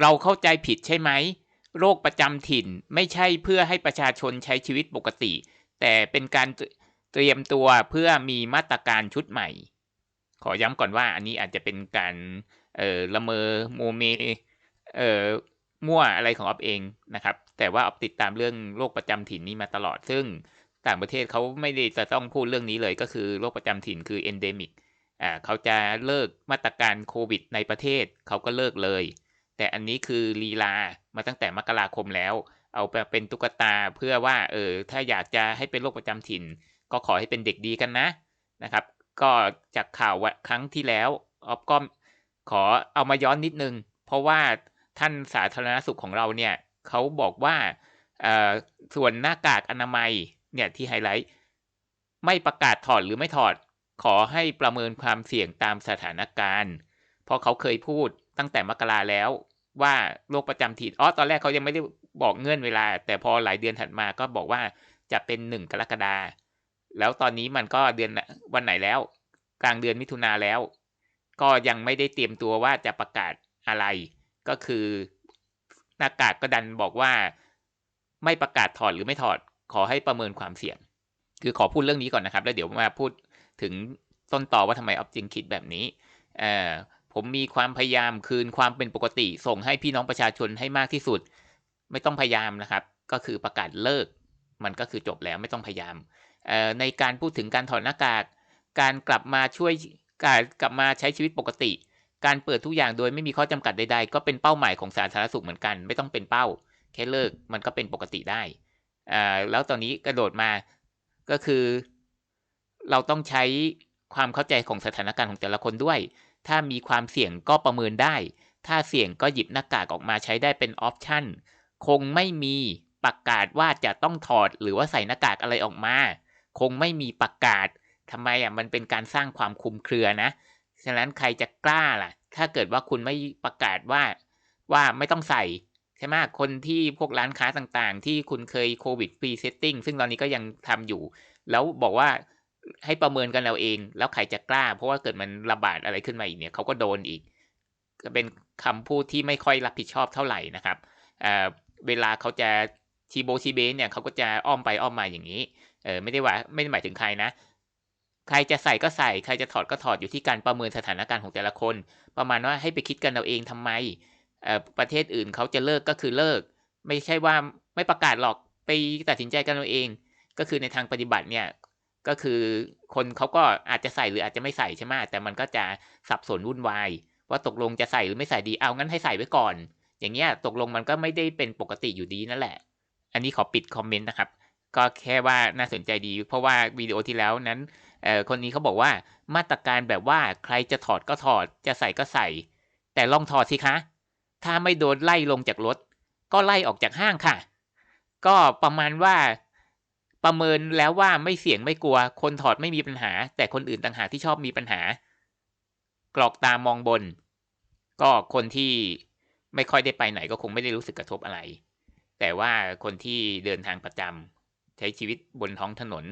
เราเข้าใจผิดใช่ไหม โรคประจำถิ่นไม่ใช่เพื่อให้ประชาชนใช้ชีวิตปกติ แต่เป็นการเตรียมตัวเพื่อมีมาตรการชุดใหม่ ขอย้ำก่อนว่าอันนี้อาจจะเป็นการเอ่อละเมอโมเมเอ่อมั่วอะไรของออฟเองนะครับ แต่ว่าออฟติดตามเรื่องโรคประจำถิ่นนี้มาตลอด ซึ่งต่างประเทศเขาไม่ได้จะต้องพูดเรื่องนี้เลยก็คือโรคประจำถิ่นคือ endemic อ่าเขาจะเลิกมาตรการโควิดในประเทศเขาก็เลิกเลย แต่อันนี้คือลีลามาตั้งแต่มกราคมแล้ว เอาไปเป็นตุ๊กตาเพื่อว่าเออถ้าอยากจะให้เป็นโรคประจำถิ่น ก็ขอให้เป็นเด็กดีกันนะนะครับ ก็จากข่าวครั้งที่แล้วออฟก็ขอเอามาย้อนนิดนึง เพราะว่าท่านสาธารณสุขของเราเนี่ยเขาบอกว่าส่วนหน้ากากอนามัยเนี่ยที่ไฮไลท์ไม่ประกาศถอดหรือไม่ถอด ขอให้ประเมินความเสี่ยงตามสถานการณ์ เพราะเขาเคยพูด ตั้งแต่มกราแล้วว่าโรคประจำถิ่นอ๋อตอนแรกเขายังไม่ได้บอกเงื่อนเวลา แต่พอหลายเดือนถัดมาก็บอกว่าจะเป็นหนึ่งกรกฎาแล้วตอนนี้มันก็เดือนวันไหนแล้ว กลางเดือนมิถุนาแล้ว ก็ยังไม่ได้เตรียมตัวว่าจะประกาศอะไร ก็คือหน้ากากก็ดันบอกว่า ไม่ประกาศถอดหรือไม่ถอดขอให้ประเมินความเสี่ยง คือขอพูดเรื่องนี้ก่อนนะครับ แล้วเดี๋ยวมาพูดถึงต้นต่อว่าทำไมออฟจิงคิดแบบนี้เอ่อ ผมมีความพยายามคืนความเป็นปกติ ส่งให้พี่น้องประชาชนให้มากที่สุด ไม่ต้องพยายามนะครับ ก็คือประกาศเลิก มันก็คือจบแล้วไม่ต้องพยายาม ในการพูดถึงการถอดหน้ากาก การกลับมาช่วยการกลับมาใช้ชีวิตปกติ การเปิดทุกอย่างโดยไม่มีข้อจำกัดใดๆ ก็เป็นเป้าหมายของสาธารณสุขเหมือนกัน ไม่ต้องเป็นเป้า แค่เลิกมันก็เป็นปกติได้ แล้วตอนนี้กระโดดมาก็คือ เราต้องใช้ความเข้าใจของสถานการณ์ของแต่ละคนด้วย ถ้ามีความเสี่ยงก็ประเมินได้ ถ้าเสี่ยงก็หยิบหน้ากากออกมาใช้ได้เป็นออปชั่น คงไม่มีประกาศว่าจะต้องถอดหรือว่าใส่หน้ากากอะไรออกมา คงไม่มีประกาศทำไมอะมันเป็นการสร้างความคุมเครือนะ ฉะนั้นใครจะกล้าล่ะ ถ้าเกิดว่าคุณไม่ประกาศว่าว่าไม่ต้องใส่ใช่ไหมคนที่พวกร้านค้าต่างๆ ที่คุณเคยโควิดฟรีเซตติ้งซึ่งตอนนี้ก็ยังทำอยู่ แล้วบอกว่า ให้ประเมินกันเราเอง แล้วใครจะกล้า เพราะว่าเกิดมันระบาดอะไรขึ้นมาอีกเนี่ยเขาก็โดนอีก ก็เป็นคำพูดที่ไม่ค่อยรับผิดชอบเท่าไหร่นะครับเเวลาเขาจะชีโบชีเบนเนี่ยเขาก็จะอ้อมไปอ้อมมาอย่างนี้เออไม่ได้ว่าไม่ได้หมายถึงใครนะใครจะใส่ก็ใส่ ใครจะถอดก็ถอดอยู่ที่การประเมินสถานการณ์ของแต่ละคน ประมาณว่าให้ไปคิดกันเอาเองทำไมเออประเทศอื่นเขาจะเลิกก็คือเลิก ไม่ใช่ว่าไม่ประกาศหรอกไปตัดสินใจกันเอาเอง ก็คือในทางปฏิบัติเนี่ย ก็คือคนเขาก็อาจจะใส่หรืออาจจะไม่ใส่ใช่ไหมแต่มันก็จะสับสนวุ่นวายว่าตกลงจะใส่หรือไม่ใส่ดีเอางั้นให้ใส่ไว้ก่อน อย่างเงี้ยตกลงมันก็ไม่ได้เป็นปกติอยู่ดีนั่นแหละ อันนี้ขอปิดคอมเมนต์นะครับ ก็แค่ว่าน่าสนใจดี เพราะว่าวิดีโอที่แล้วนั้นเอ่อคนนี้เขาบอกว่ามาตรการแบบว่าใครจะถอดก็ถอดจะใส่ก็ใส่ แต่ลองถอดสิคะ ถ้าไม่โดนไล่ลงจากรถ ก็ไล่ออกจากห้างค่ะ ก็ประมาณว่า ประเมินแล้วว่าไม่เสี่ยงไม่กลัว คนถอดไม่มีปัญหา แต่คนอื่นต่างหากที่ชอบมีปัญหา กรอกตามองบน ก็คนที่ไม่ค่อยได้ไปไหนก็คงไม่ได้รู้สึกกระทบอะไร แต่ว่าคนที่เดินทางประจำใช้ชีวิตบนท้องถนน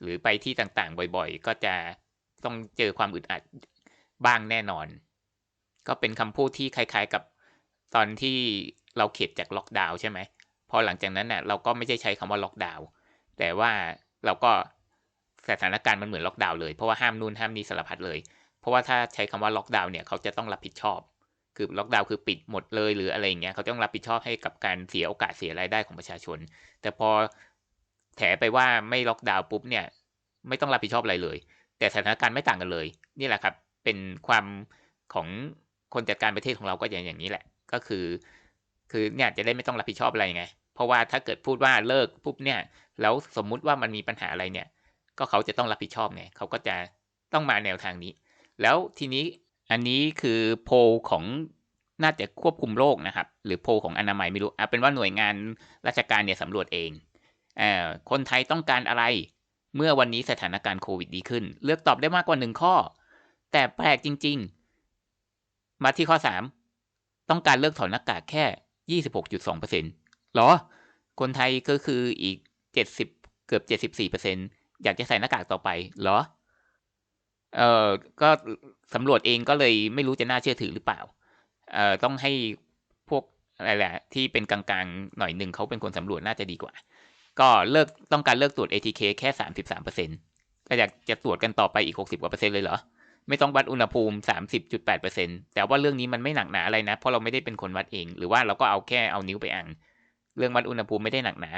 หรือไปที่ต่างๆ บ่อยๆ ก็จะต้องเจอความอึดอัดบ้างแน่นอน ก็เป็นคำพูดที่คล้าย ๆกับตอนที่เราเข็ดจากล็อกดาวน์ใช่ไหมพอหลังจากนั้นน่ะเราก็ไม่ใช่ใช้คำว่าล็อกดาวน์ แต่ว่าเราก็สถานการณ์มันเหมือนล็อกดาวน์เลย เพราะว่าห้ามนู่นห้ามนี่สารพัดเลย เพราะว่าถ้าใช้คำว่าล็อกดาวน์เนี่ยเขาจะต้องรับผิดชอบ คือล็อกดาวน์คือปิดหมดเลยหรืออะไรอย่างเงี้ยเขาต้องรับผิดชอบให้กับการเสียโอกาสเสียรายได้ของประชาชน แต่พอแถไปว่าไม่ล็อกดาวน์ปุ๊บเนี่ยไม่ต้องรับผิดชอบอะไรเลย แต่สถานการณ์ไม่ต่างกันเลย นี่แหละครับ เป็นความของคนจัดการประเทศของเราก็อย่างอย่างนี้แหละ ก็คือ คือเนี่ยจะได้ไม่ต้องรับผิดชอบอะไรไง เพราะว่าถ้าเกิดพูดว่าเลิกปุ๊บเนี่ย แล้วสมมุติว่ามันมีปัญหาอะไรเนี่ย ก็เขาจะต้องรับผิดชอบไงเขาก็จะต้องมาแนวทางนี้ แล้วทีนี้อันนี้คือโพลของน่าจะควบคุมโรคนะครับ หรือโพลของอนามัยไม่รู้เอาเป็นว่าหน่วยงานราชการเนี่ยสำรวจเองอคนไทยต้องการอะไร เมื่อวันนี้สถานการณ์โควิดดีขึ้น เลือกตอบได้มากกว่าหนึ่งข้อ แต่แปลกจริง ๆ มาที่ข้อสามต้องการเลิกถอดหน้ากากแค่ยี่สิบหกจุดสองเปอร์เซ็นต์ หรอ คนไทยก็คืออีกเจ็ดสิบเกือบเจ็ดสิบสี่เปอร์เซ็นอยากจะใส่หน้ากากต่อไปหรอ เออก็สำรวจเองก็เลยไม่รู้จะน่าเชื่อถือหรือเปล่า เอ่อต้องให้พวกอะไรแหละ ที่เป็นกลางๆ หน่อยหนึ่งเขาเป็นคนสำรวจน่าจะดีกว่า ก็เลิกต้องการเลิกตรวจ ATK แค่สามสิบสามเปอร์เซ็นก็อยากจะตรวจกันต่อไปอีกหกสิบกว่าเปอร์เซ็นต์เลยเหรอ ไม่ต้องวัดอุณหภูมิสามสิบจุดแปดเปอร์เซ็นแต่ว่าเรื่องนี้มันไม่หนักหนาอะไรนะ เพราะเราไม่ได้เป็นคนวัดเอง หรือว่าเราก็เอาแค่เอานิ้วไปอ่าง เรื่องวัดอุณหภูมิไม่ได้หนักหนา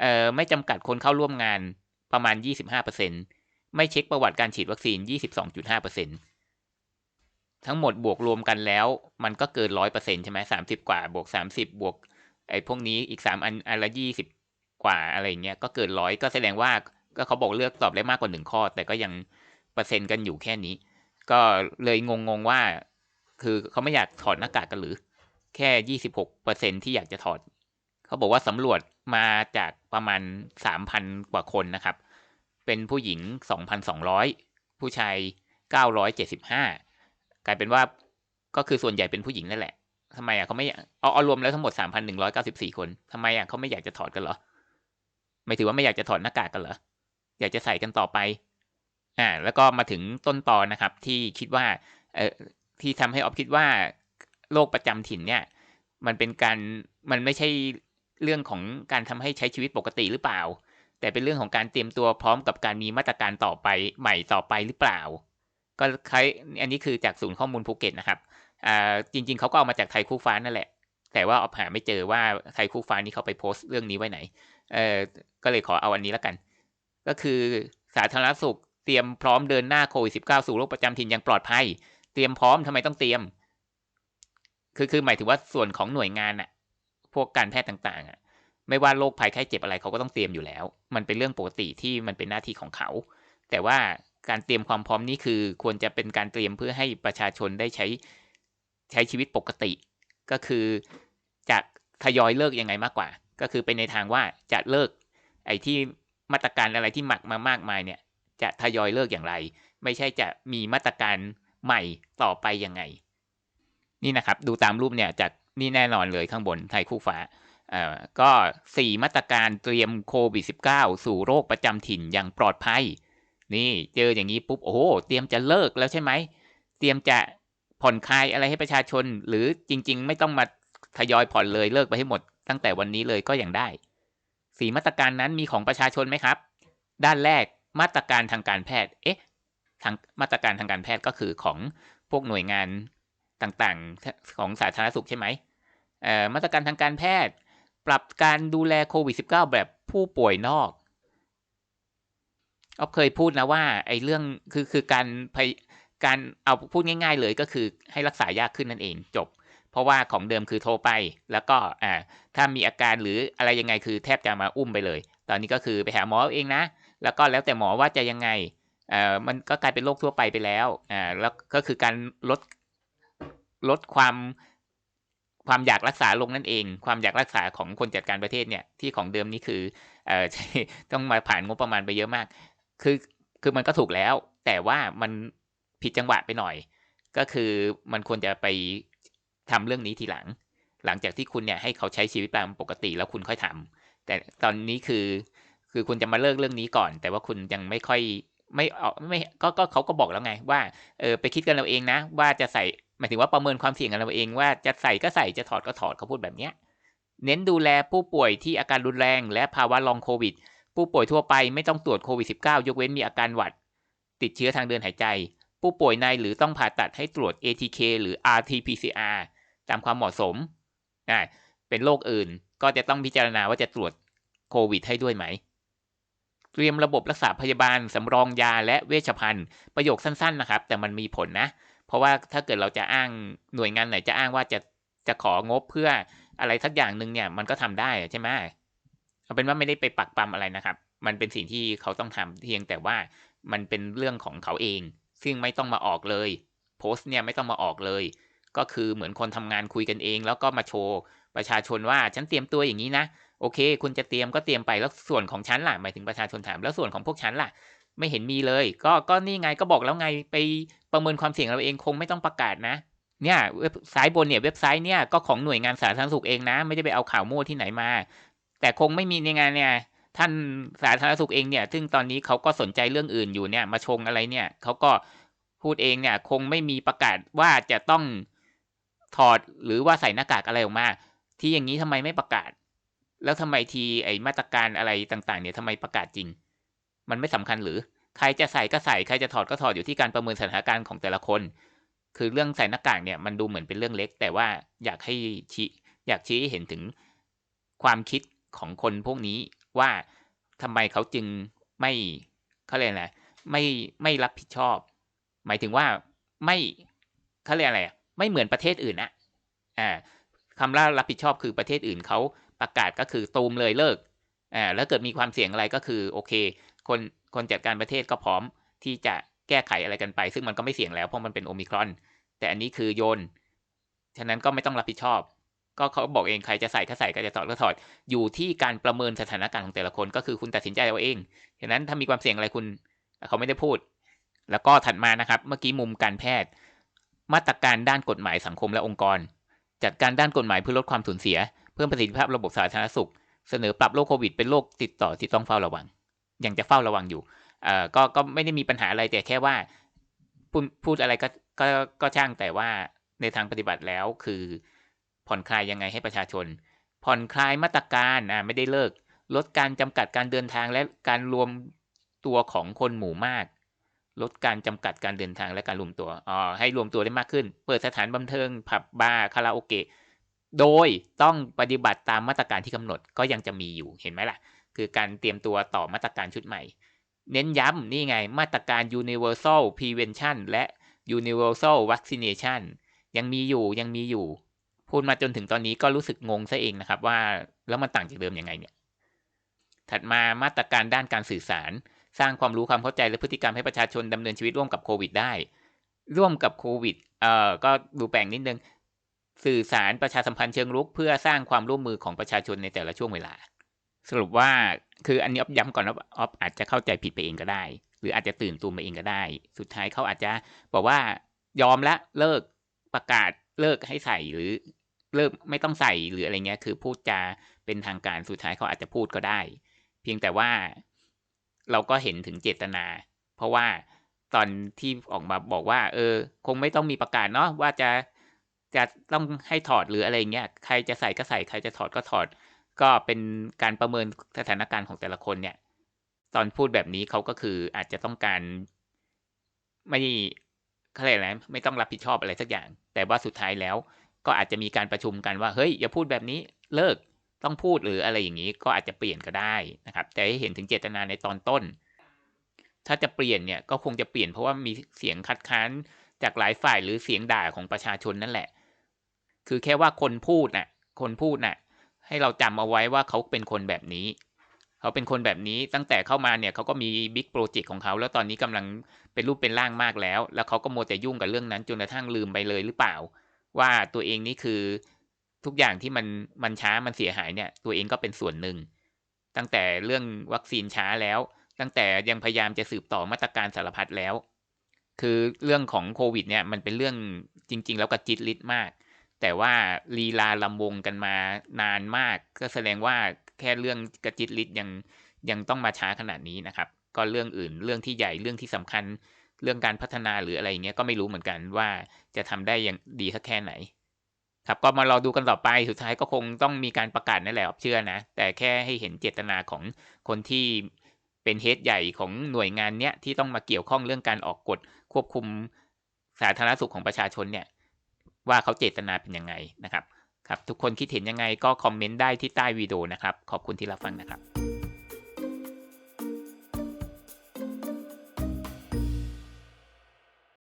เอ่อไม่จำกัดคนเข้าร่วมงานประมาณยี่สิบห้าเปอร์เซ็นไม่เช็คประวัติการฉีดวัคซีนยี่สิบสองจุดห้าเปอร์เซ็นทั้งหมดบวกรวมกันแล้ว มันก็เกินร้อยเปอร์เซ็นใช่ไหมสามสิบกว่าบวกสามสิบบวกไอ้พวกนี้อีกสามอันอันละยี่สิบกว่าอะไรเงี้ยก็เกินร้อยก็แสดงว่าก็เขาบอกเลือกตอบได้มากกว่าหนึ่งข้อ แต่ก็ยังเปอร์เซ็นต์กันอยู่แค่นี้ ก็เลยงงๆว่า คือเขาไม่อยากถอดหน้ากากกันหรือ แค่ยี่สิบหกเปอร์เซ็นที่อยากจะถอด เขาบอกว่าสำรวจมาจากประมาณสามพันกว่าคนนะครับ เป็นผู้หญิงสองพันสองร้อยผู้ชายเก้าร้อยเจ็ดสิบห้ากลายเป็นว่าก็คือส่วนใหญ่เป็นผู้หญิงนั่นแหละทำไมอะเขาไม่เอาเอารวมแล้วทั้งหมดสามพันหนึ่งร้อยเก้าสิบสี่คนทำไมอะเขาไม่อยากจะถอดกันเหรอไม่ถือว่าไม่อยากจะถอดหน้ากากกันเหรออยากจะใส่กันต่อไปอ่าแล้วก็มาถึงต้นตอนนะครับ ที่คิดว่าเอ่อที่ทำให้ออฟคิดว่าโรคประจำถิ่นเนี่ย มันเป็นการมันไม่ใช่ เรื่องของการทำให้ใช้ชีวิตปกติหรือเปล่า แต่เป็นเรื่องของการเตรียมตัวพร้อมกับการมีมาตรการต่อไปใหม่ต่อไปหรือเปล่า ก็คล้ายอันนี้คือจากศูนย์ข้อมูลภูเก็ตนะครับจริง ๆเขาก็เอามาจากไทยคู่ฟ้านั่นแหละ แต่ว่าออฟหาไม่เจอว่าไทยคู่ฟ้านี่เขาไปโพสต์เรื่องนี้ไว้ไหนเออก็เลยขอเอาอันนี้แล้วกัน ก็คือสาธารณสุขเตรียมพร้อมเดินหน้าโควิดสิบเก้าสู่โรคประจำถิ่นอย่างปลอดภัย เตรียมพร้อมทำไมต้องเตรียม คือคือหมายถึงว่าส่วนของหน่วยงานอะ พวกการแพทย์ต่างๆอะไม่ว่าโรคภัยไข้เจ็บอะไรเขาก็ต้องเตรียมอยู่แล้ว มันเป็นเรื่องปกติที่มันเป็นหน้าที่ของเขา แต่ว่าการเตรียมความพร้อมนี้คือควรจะเป็นการเตรียมเพื่อให้ประชาชนได้ใช้ใช้ชีวิตปกติ ก็คือจะทยอยเลิกยังไงมากกว่า ก็คือเป็นในทางว่าจะเลิกไอ้ที่มาตรการอะไรที่หมักมามากมายเนี่ย จะทยอยเลิกอย่างไร ไม่ใช่จะมีมาตรการใหม่ต่อไปยังไง นี่นะครับ ดูตามรูปเนี่ยจาก นี่แน่นอนเลยข้างบนไทยคู่ฟ้าอ่าก็สี่มาตรการเตรียมโควิด -19 สู่โรคประจำถิ่นอย่างปลอดภัย นี่เจออย่างนี้ปุ๊บ โอ้โห เตรียมจะเลิกแล้วใช่ไหม เตรียมจะผ่อนคลายอะไรให้ประชาชน หรือจริง ๆ ไม่ต้องมาทยอยผ่อนเลยเลิกไปให้หมด ตั้งแต่วันนี้เลยก็ยังได้ สีมาตรการนั้นมีของประชาชนไหมครับ ด้านแรกมาตรการทางการแพทย์ เอ๊ะทางมาตรการทางการแพทย์ก็คือของพวกหน่วยงาน ต่างๆ ของสาธารณสุขใช่ไหมมาตรการทางการแพทย์ ปรับการดูแลโควิด -19 แบบผู้ป่วยนอกออเคยพูดนะว่าไอ้เรื่องคือคือการการเอาพูดง่าย ๆ เลยก็คือให้รักษายากขึ้นนั่นเองจบ เพราะว่าของเดิมคือโทรไป แล้วก็อ่าถ้ามีอาการหรืออะไรยังไงคือแทบจะมาอุ้มไปเลย ตอนนี้ก็คือไปหาหมอเองนะ แล้วก็แล้วแต่หมอว่าจะยังไงอ่ามันก็กลายเป็นโรคทั่วไปไปแล้วอ่าแล้วก็คือการลด ลดความความอยากรักษาลงนั่นเอง ความอยากรักษาของคนจัดการประเทศเนี่ยที่ของเดิมนี่คือเออต้องมาผ่านงบประมาณไปเยอะมาก คือคือมันก็ถูกแล้ว แต่ว่ามันผิดจังหวะไปหน่อย ก็คือมันควรจะไปทำเรื่องนี้ทีหลัง หลังจากที่คุณเนี่ยให้เขาใช้ชีวิตตามปกติแล้วคุณค่อยทำแต่ตอนนี้คือคือคุณจะมาเลิกเรื่องนี้ก่อน แต่ว่าคุณยังไม่ค่อยไม่ออกไม่ก็ก็เขาก็บอกแล้วไงว่าเออไปคิดกันเราเองนะ ว่าจะใส่ หมายถึงว่าประเมินความเสี่ยงกันเราเองว่าจะใส่ก็ใส่จะถอดก็ถอดเขาพูดแบบเนี้ยเน้นดูแลผู้ป่วยที่อาการรุนแรง และภาวะลองโควิด ผู้ป่วยทั่วไปไม่ต้องตรวจโควิด -19 ยกเว้นมีอาการหวัด ติดเชื้อทางเดินหายใจ ผู้ป่วยในหรือต้องผ่าตัดให้ตรวจ ATK หรือ RT-PCR ตามความเหมาะสมนะเป็นโรคอื่นก็จะต้องพิจารณาว่าจะตรวจโควิด ให้ด้วยไหม เตรียมระบบรักษาพยาบาลสำรองยาและเวชภัณฑ์ ประโยคสั้นๆนะครับ แต่มันมีผลนะ เพราะว่าถ้าเกิดเราจะอ้างหน่วยงานไหนจะอ้างว่าจะจะของบเพื่ออะไรสักอย่างหนึ่งเนี่ย มันก็ทำได้ใช่ไหมเอาเป็นว่าไม่ได้ไปปักปั๊มอะไรนะครับ มันเป็นสิ่งที่เขาต้องทำเพียงแต่ว่ามันเป็นเรื่องของเขาเอง ซึ่งไม่ต้องมาออกเลย โพสต์เนี่ยไม่ต้องมาออกเลย ก็คือเหมือนคนทำงานคุยกันเอง แล้วก็มาโชว์ประชาชนว่าฉันเตรียมตัวอย่างนี้นะโอเค คุณจะเตรียมก็เตรียมไปแล้วส่วนของฉันล่ะหมายถึงประชาชนถามแล้วส่วนของพวกฉันล่ะ ไม่เห็นมีเลย ก็ก็นี่ไงก็บอกแล้วไงไป ประเมินความเสี่ยงเราเองคงไม่ต้องประกาศนะ เนี่ยเว็บไซต์บนเนี่ยเว็บไซต์เนี่ยก็ของหน่วยงานสาธารณสุขเองนะ ไม่ได้ไปเอาข่าวมั่วที่ไหนมา แต่คงไม่มีในงานเนี่ยท่านสาธารณสุขเองเนี่ย ซึ่งตอนนี้เขาก็สนใจเรื่องอื่นอยู่เนี่ย มาชงอะไรเนี่ยเขาก็พูดเองเนี่ย คงไม่มีประกาศว่าจะต้องถอดหรือว่าใส่หน้ากากอะไรออกมา ที่อย่างนี้ทำไมไม่ประกาศ แล้วทำไมทีไอมาตรการอะไรต่าง ๆ เนี่ยทำไมประกาศจริง มันไม่สำคัญหรือ ใครจะใส่ก็ใส่ใครจะถอดก็ถอดอยู่ที่การประเมินสถานการณ์ของแต่ละคน คือเรื่องใส่หน้ากากเนี่ยมันดูเหมือนเป็นเรื่องเล็ก แต่ว่าอยากให้ชี้อยากชี้ให้เห็นถึงความคิดของคนพวกนี้ว่าทำไมเขาจึงไม่เขาเรียกอะไรไม่ไม่รับผิดชอบ หมายถึงว่าไม่เขาเรียกอะไรไม่เหมือนประเทศอื่นนะอ่าคำว่ารับผิดชอบคือประเทศอื่นเขาประกาศก็คือตูมเลยเลิกอ่าแล้วเกิดมีความเสี่ยงอะไรก็คือโอเค คนคนจัดการประเทศก็พร้อมที่จะแก้ไขอะไรกันไป ซึ่งมันก็ไม่เสี่ยงแล้วเพราะมันเป็นโอมิครอน แต่อันนี้คือโยน ฉะนั้นก็ไม่ต้องรับผิดชอบ ก็เขาบอกเองใครจะใส่ก็ใส่ใครจะถอดก็ถอด อยู่ที่การประเมินสถานการณ์ของแต่ละคนก็คือคุณตัดสินใจเอาเอง ฉะนั้นถ้ามีความเสี่ยงอะไรคุณเขาไม่ได้พูด แล้วก็ถัดมานะครับ เมื่อกี้มุมการแพทย์ มาตรการด้านกฎหมายสังคมและองค์กร จัดการด้านกฎหมายเพื่อลดความสูญเสีย เพิ่มประสิทธิภาพระบบสาธารณสุข เสนอปรับโรคโควิดเป็นโรคติดต่อที่ต้องเฝ้าระวัง ยังจะเฝ้าระวังอยู่เอ่อก็ก็ไม่ได้มีปัญหาอะไรแต่แค่ว่าพูดพูดอะไรก็ก็ก็ช่างแต่ว่าในทางปฏิบัติแล้วคือผ่อนคลายยังไงให้ประชาชน ผ่อนคลายมาตรการอ่าไม่ได้เลิก ลดการจำกัดการเดินทางและการรวมตัวของคนหมู่มาก ลดการจำกัดการเดินทางและการรวมตัวอ๋อให้รวมตัวได้มากขึ้น เปิดสถานบันเทิงผับบาร์คาราโอเกะโดยต้องปฏิบัติตามมาตรการที่กำหนดก็ยังจะมีอยู่เห็นไหมล่ะ คือการเตรียมตัวต่อมาตรการชุดใหม่ เน้นย้ำนี่ไงมาตรการ universal prevention และ universal vaccination ยังมีอยู่ยังมีอยู่ พูดมาจนถึงตอนนี้ก็รู้สึกงงซะเองนะครับว่าแล้วมันต่างจากเดิมยังไงเนี่ย ถัดมามาตรการด้านการสื่อสาร สร้างความรู้ความเข้าใจและพฤติกรรมให้ประชาชนดำเนินชีวิตร่วมกับโควิด ได้ ร่วมกับโควิดเอ่อก็ดูแปลงนิดนึงสื่อสารประชาสัมพันธ์เชิงรุกเพื่อสร้างความร่วมมือของประชาชนในแต่ละช่วงเวลา สรุปว่าคืออันนี้ออฟย้ำก่อนว่าออฟอาจจะเข้าใจผิดไปเองก็ได้ หรืออาจจะตื่นตูมไปเองก็ได้ สุดท้ายเขาอาจจะบอกว่ายอมละเลิกประกาศเลิกให้ใส่หรือเลิกไม่ต้องใส่หรืออะไรเงี้ย คือพูดจาเป็นทางการสุดท้ายเขาอาจจะพูดก็ได้ เพียงแต่ว่าเราก็เห็นถึงเจตนา เพราะว่าตอนที่ออกมาบอกว่า เออ คงไม่ต้องมีประกาศเนาะว่าจะจะต้องให้ถอดหรืออะไรเงี้ยใครจะใส่ก็ใส่ใครจะถอดก็ถอด ก็เป็นการประเมินสถานการณ์ของแต่ละคนเนี่ย ตอนพูดแบบนี้เขาก็คืออาจจะต้องการ ไม่เขาเรียกอะไรไม่ต้องรับผิดชอบอะไรสักอย่าง แต่ว่าสุดท้ายแล้ว ก็อาจจะมีการประชุมกันว่าเฮ้ยอย่าพูดแบบนี้เลิกต้องพูดหรืออะไรอย่างนี้ก็อาจจะเปลี่ยนก็ได้นะครับ แต่ให้เห็นถึงเจตนาในตอนต้น ถ้าจะเปลี่ยนเนี่ยก็คงจะเปลี่ยนเพราะว่ามีเสียงคัดค้านจากหลายฝ่ายหรือเสียงด่าของประชาชนนั่นแหละ คือแค่ว่าคนพูดน่ะ คนพูดน่ะ ให้เราจำเอาไว้ว่าเขาเป็นคนแบบนี้ เขาเป็นคนแบบนี้ตั้งแต่เข้ามาเนี่ยเขาก็มีบิ๊กโปรเจกต์ของเขา แล้วตอนนี้กำลังเป็นรูปเป็นร่างมากแล้ว แล้วเขาก็โมแต่ยุ่งกับเรื่องนั้นจนกระทั่งลืมไปเลยหรือเปล่า ว่าตัวเองนี่คือทุกอย่างที่มันมันช้ามันเสียหายเนี่ย ตัวเองก็เป็นส่วนหนึ่ง ตั้งแต่เรื่องวัคซีนช้าแล้ว ตั้งแต่ยังพยายามจะสืบต่อมาตรการสารพัดแล้ว คือเรื่องของโควิดเนี่ยมันเป็นเรื่องจริง ๆ แล้วกระจิตลิดมาก แต่ว่าลีลาลำวงกันมานานมาก ก็แสดงว่าแค่เรื่องกระจิตลิดยังยังต้องมาช้าขนาดนี้นะครับ ก็เรื่องอื่นเรื่องที่ใหญ่เรื่องที่สำคัญเรื่องการพัฒนาหรืออะไรเงี้ยก็ไม่รู้เหมือนกันว่าจะทำได้อย่างดีสักแค่ไหน ครับก็มารอดูกันต่อไปสุดท้ายก็คงต้องมีการประกาศนั่นแหละเชื่อนะ แต่แค่ให้เห็นเจตนาของคนที่เป็นเฮดใหญ่ของหน่วยงานเนี้ยที่ต้องมาเกี่ยวข้องเรื่องการออกกฎควบคุมสาธารณสุขของประชาชนเนี่ย ว่าเขาเจตนาเป็นยังไงนะครับครับ ทุกคนคิดเห็นยังไงก็คอมเมนต์ได้ที่ใต้วิดีโอนะครับ ขอบคุณที่รับฟังนะครับ